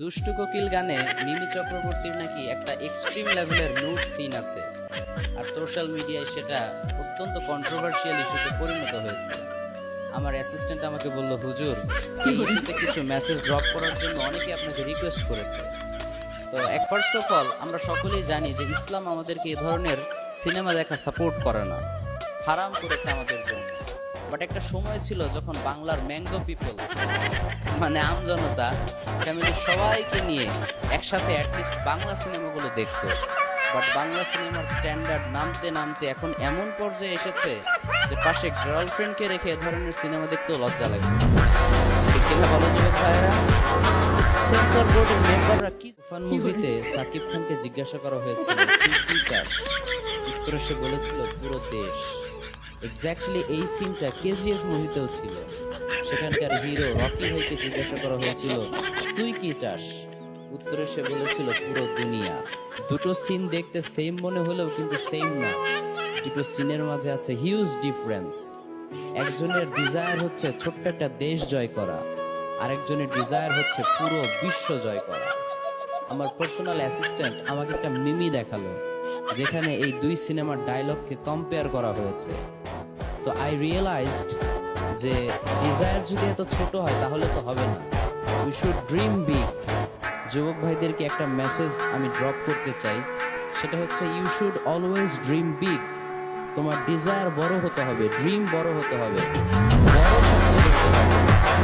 দুষ্টু কোকিল গানে মিমি চক্রবর্তীর নাকি একটা এক্সট্রিম লেভেলের নুড সিন আছে। আর সোশ্যাল মিডিয়ায় সেটা অত্যন্ত কন্ট্রোভার্সিয়াল ইস্যুতে পরিণত হয়েছে। আমার অ্যাসিস্ট্যান্ট আমাকে বলল হুজুর এই ইস্যুতে কিছু মেসেজ ড্রপ করার জন্য অনেকে আপনাকে রিকোয়েস্ট করেছে। তো এক ফার্স্ট অফ অল আমরা সকলেই জানি যে ইসলাম আমাদেরকে এ ধরনের সিনেমা দেখা সাপোর্ট করে না। হারাম করেছে আমাদের জন্য। বাট একটা সময় ছিল যখন বাংলার ম্যাঙ্গো পিপল মানে আমজনতা ফ্যামিলির সবাইকে নিয়ে একসাথে অ্যাটলিস্ট বাংলা সিনেমাগুলো দেখতো। বাট বাংলা সিনেমার স্ট্যান্ডার্ড নামতে নামতে এখন এমন পর্যায়ে এসেছে যে পাশে গার্লফ্রেন্ডকে রেখে এ ধরনের সিনেমা দেখতেও লজ্জা লাগে। ঠিক কিনা ভালো যুবক ভাইয়েরা? সেন্সর বোর্ডের মেম্বাররা কি ফান মুভিতে সাকিব খানকে জিজ্ঞাসা করা চাস? উত্তরে সে বলেছিল, পুরো দেশ। এক্স্যাক্টলি এই সিনটা কেজিএফ মুভিতেও ছিল। সেখানকার হিরো রকি ভাইকে জিজ্ঞাসা করা হয়েছিল, তুই কি চাস? উত্তরে সে বলেছিল, পুরো দুনিয়া। দুটো সিন দেখতে সেম মনে হলেও কিন্তু সেম না। দুটো সিনের মাঝে আছে হিউজ ডিফারেন্স একজনের ডিজায়ার হচ্ছে ছোট্ট একটা দেশ জয় করা, আরেকজনের ডিজায়ার হচ্ছে পুরো বিশ্ব জয় করা। আমার পার্সোনাল অ্যাসিস্ট্যান্ট আমাকে একটা মিমি দেখাল, যেখানে এই দুই সিনেমার ডায়লগকে কম্পেয়ার করা হয়েছে। তো আই রিয়েলাইজড যে ডিজায়ার যদি এত ছোট হয়, তাহলে তো হবে না। উই শুড ড্রিম বিগ যুবক ভাইদেরকে একটা মেসেজ আমি ড্রপ করতে চাই। সেটা হচ্ছে you should always dream big তোমার ডিজায়ার বড় হতে হবে ড্রিম বড় হতে হবে। বড় স্বপ্ন দেখতে হবে।